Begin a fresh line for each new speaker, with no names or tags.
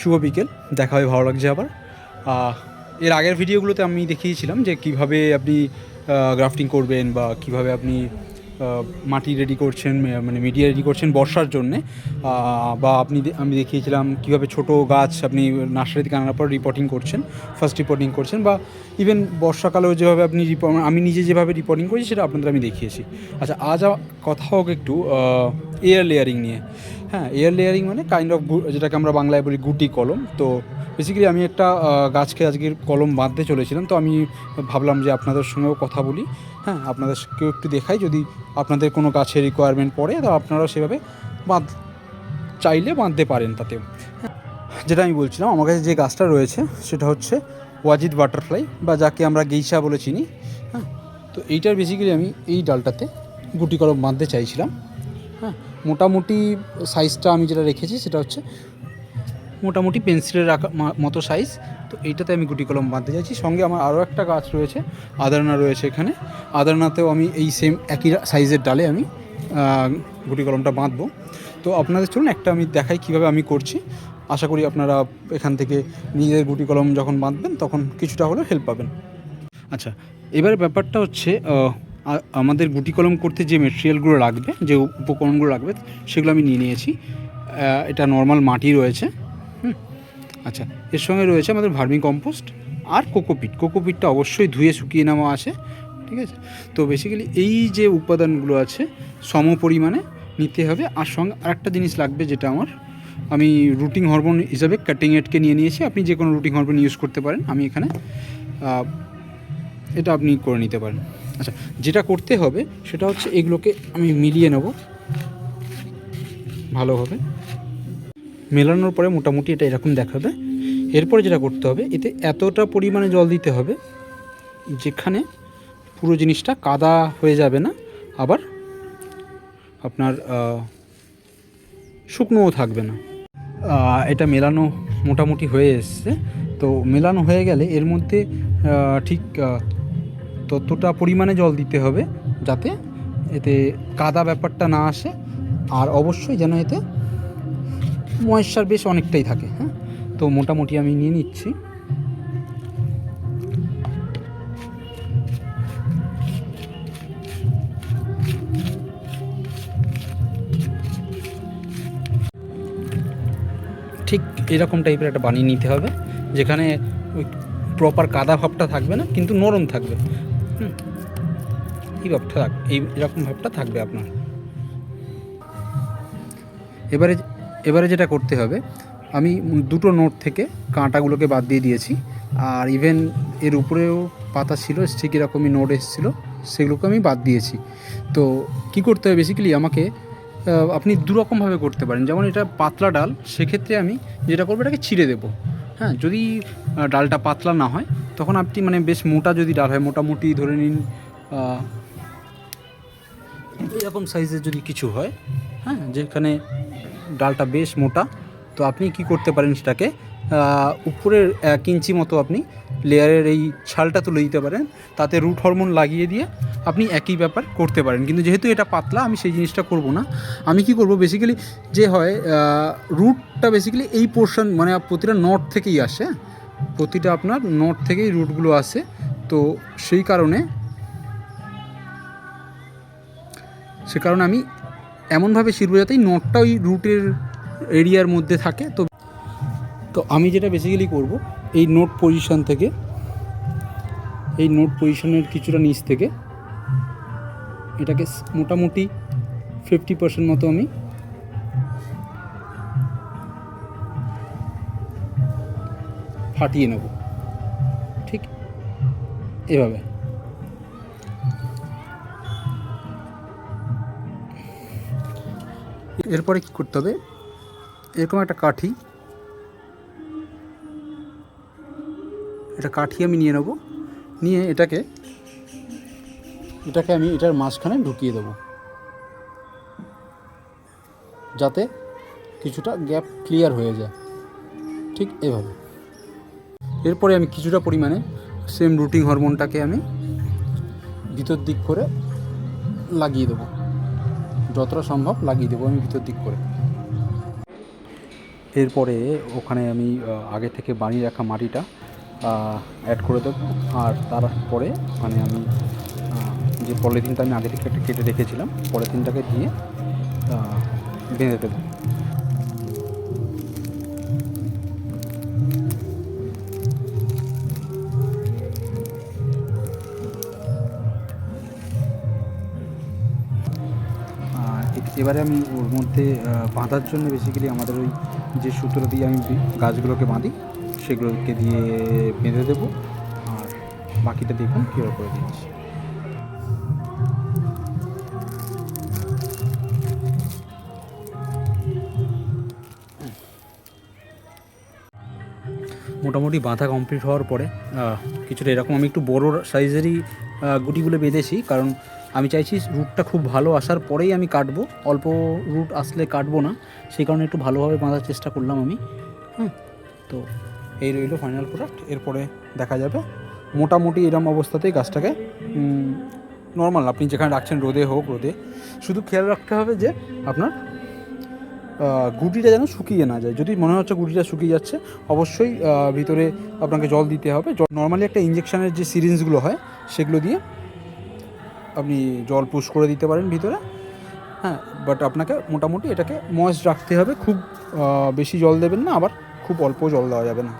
শুভ বিকেল, দেখা হয়ে ভালো লাগছে আবার। এর আগের ভিডিওগুলোতে আমি দেখিয়েছিলাম যে কীভাবে আপনি গ্রাফটিং করবেন বা কীভাবে আপনি মাটি রেডি করছেন মানে মিডিয়া রেডি করছেন বর্ষার জন্যে। বা আপনি আমি দেখিয়েছিলাম কীভাবে ছোট গাছ আপনি নার্সারি থেকে আনার পর রিপোর্টিং করছেন ফার্স্ট রিপোর্টিং করছেন, বা ইভেন বর্ষাকালেও যেভাবে আপনি রিপো- আমি নিজে যেভাবে রিপোর্টিং করি সেটা আপনাদের আমি দেখিয়েছি। আচ্ছা আজ কথা হোক একটু এয়ার লেয়ারিং নিয়ে। হ্যাঁ এয়ার লেয়ারিং মানে কাইন্ড অফ যেটাকে আমরা বাংলায় বলি গুটি কলম। তো বেসিক্যালি আমি একটা গাছকে আজকের কলম বাঁধতে চলেছিলাম তো আমি ভাবলাম যে আপনাদের সঙ্গেও কথা বলি। হ্যাঁ আপনাদেরকেও একটু দেখাই যদি আপনাদের কোনো গাছের রিকোয়ারমেন্ট পড়ে তো আপনারা সেভাবে বাঁধ চাইলে বাঁধতে পারেন হ্যাঁ, যেটা আমি বলছিলাম আমার কাছে যে গাছটা রয়েছে সেটা হচ্ছে ওয়াজিদ বাটারফ্লাই বা যাকে আমরা গেইসা বলে চিনি। হ্যাঁ তো এইটার বেসিক্যালি আমি এই ডালটাতে গুটি কলম বাঁধতে চাইছিলাম। হ্যাঁ মোটামুটি সাইজটা আমি যেটা রেখেছি সেটা হচ্ছে মোটামুটি পেন্সিলের রাখা মতো সাইজ তো এইটাতে আমি গুটি কলম বাঁধতে চাইছি। সঙ্গে আমার আরও একটা গাছ রয়েছে, আদারনা রয়েছে এখানে। আদারনাতেও আমি এই সেম একই সাইজের ডালে আমি গুটি কলমটা বাঁধবো। তো আপনাদের চলুন একটা আমি দেখাই কীভাবে আমি করছি। আশা করি আপনারা এখান থেকে নিজের গুটি কলম যখন বাঁধবেন, তখন কিছুটা হলেও হেল্প পাবেন। আচ্ছা এবারে ব্যাপারটা হচ্ছে আমাদের গুটি কলম করতে যে মেটেরিয়ালগুলো লাগবে, যে উপকরণগুলো লাগবে, সেগুলো আমি নিয়ে নিয়েছি। এটা নর্মাল মাটি রয়েছে। হুম। আচ্ছা এর সঙ্গে রয়েছে আমাদের ভার্মি কম্পোস্ট আর কোকোপিট। কোকোপিটটা অবশ্যই ধুয়ে শুকিয়ে নেওয়া আছে, ঠিক আছে? তো বেসিক্যালি এই যে উপাদানগুলো আছে সম পরিমাণে নিতে হবে। আর সঙ্গে আরেকটা জিনিস লাগবে যেটা আমার, আমি রুটিং হরমোন হিসাবে কাটিং এডকে নিয়ে নিয়েছি। আপনি যে কোনো রুটিং হরমোন ইউজ করতে পারেন। আমি এখানে এটা আপনি করে নিতে পারেন। আচ্ছা যেটা করতে হবে সেটা হচ্ছে এগুলোকে আমি মিলিয়ে নেব। ভালোভাবে মেলানোর পরে মোটামুটি এটা এরকম দেখাবে। এরপরে যেটা করতে হবে, এতে এতটা পরিমাণে জল দিতে হবে, যেখানে পুরো জিনিসটা কাদা হয়ে যাবে না, আবার আপনার শুকনোও থাকবে না। এটা মেলানো মোটামুটি হয়ে এসছে। তো মেলানো হয়ে গেলে এর মধ্যে ঠিক ততটা পরিমাণে জল দিতে হবে, যাতে এতে কাদা ব্যাপারটা না আসে, আর অবশ্যই যেন এতে ময়েশ্চার বেশ অনেকটাই থাকে হ্যাঁ? তো মোটামুটি আমি নিয়ে নিচ্ছি। ঠিক এরকম টাইপের একটা বানিয়ে নিতে হবে, যেখানে ওই প্রপার কাদা ভাবটা থাকবে না, কিন্তু নরম থাকবে। হুম। এই ভাবটা থাক, এই এরকম ভাবটা থাকবে আপনার। এবারে এবারে যেটা করতে হবে, আমি দুটো নোট থেকে কাঁটাগুলোকে বাদ দিয়ে দিয়েছি। আর ইভেন এর উপরেও পাতা ছিল, ঠিক এরকমই নোট এসেছিল, সেগুলোকে আমি বাদ দিয়েছি। তো কি করতে হবে বেসিক্যালি আমাকে আপনি দুরকমভাবে করতে পারেন। যেমন এটা পাতলা ডাল, সেক্ষেত্রে আমি যেটা করব এটাকে ছিঁড়ে দেবো। হ্যাঁ যদি ডালটা পাতলা না হয়, তখন আপনি মানে বেশ মোটা যদি ডাল হয়, মোটামুটি ধরে নিন এরকম সাইজের যদি কিছু হয় হ্যাঁ যেখানে ডালটা বেশ মোটা। তো আপনি কি করতে পারেন সেটাকে? উপরের এক ইঞ্চি মতো আপনি লেয়ারের এই ছালটা তুলে দিতে পারেন। তাতে রুট হরমোন লাগিয়ে দিয়ে আপনি একই ব্যাপার করতে পারেন। কিন্তু যেহেতু এটা পাতলা, আমি সেই জিনিসটা করব না। আমি কি করব? বেসিক্যালি যে হয় রুটটা বেসিক্যালি এই পোর্শন মানে প্রতিটা নট থেকেই আসে হ্যাঁ? প্রতিটা আপনার নট থেকেই রুটগুলো আসে। তো সেই কারণে, সে কারণে আমি এমনভাবে শিরবো যাতে নটটা ওই রুটের এরিয়ার মধ্যে থাকে। তো তো আমি যেটা বেসিক্যালি করব, এই নোট পজিশন থেকে, এই নোট পজিশনের কিছুটা নিচ থেকে, এটাকে মোটামুটি ফিফটি পার্সেন্ট মতো আমি ফাটিয়ে নেব। ঠিক এভাবে। এরপরে কি করতে হবে? এরকম একটা কাঠি। এটা কাঠি আমি নিয়ে নেব। নিয়ে এটাকে এটাকে আমি এটার মাঝখানে ঢুকিয়ে দেবো। যাতে কিছুটা গ্যাপ ক্লিয়ার হয়ে যায়। ঠিক এভাবে। এরপরে আমি কিছুটা পরিমাণে সেম রুটিং হরমোনটাকে আমি ভিতর দিক করে লাগিয়ে দেবো। যতটা সম্ভব লাগিয়ে দেবো আমি ভিতর দিক করে। এরপরে ওখানে আমি আগে থেকে বানিয়ে রাখা মাটিটা অ্যাড করে দেবো। আর তারপরে মানে আমি যে পলিথিনটা আমি আগে থেকে একটা কেটে রেখেছিলাম, পলিথিনটাকে দিয়ে বেঁধে দেবো। এবারে আমি ওর মধ্যে বাঁধার জন্য বেসিক্যালি আমাদের ওই যে সুতো দিয়ে আমি গাছগুলোকে বাঁধি, সেগুলোকে দিয়ে বেঁধে দেবো। আর বাকিটা দেখুন কীভাবে করে দিচ্ছি। মোটামুটি বাঁধা কমপ্লিট হওয়ার পরে কিছুটা এরকম আমি একটু বড় সাইজেরই গুটিগুলো বেঁধেছি। কারণ আমি চাইছি রুটটা খুব ভালো আসার পরেই আমি কাটবো। অল্প রুট আসলে কাটবো না। সেই কারণে একটু ভালোভাবে বাঁধার চেষ্টা করলাম আমি। হ্যাঁ তো এই রইল ফাইনাল প্রোডাক্ট এরপরে দেখা যাবে। মোটামুটি এরম অবস্থাতেই গাছটাকে নর্মাল আপনি যেখানে রাখছেন রোদে হোক, রোদে। শুধু খেয়াল রাখতে হবে যে আপনার গুটিটা যেন শুকিয়ে না যায়। যদি মনে হচ্ছে গুটিটা শুকিয়ে যাচ্ছে, অবশ্যই ভিতরে আপনাকে জল দিতে হবে। জল নর্মালি একটা ইঞ্জেকশানের যে সিরিঞ্জগুলো হয়, সেগুলো দিয়ে আপনি জল পুশ করে দিতে পারেন ভিতরে। হ্যাঁ বাট আপনাকে মোটামুটি এটাকে ময়েস্ট রাখতে হবে। খুব বেশি জল দেবেন না, আবার খুব অল্প জল দেওয়া যাবে না।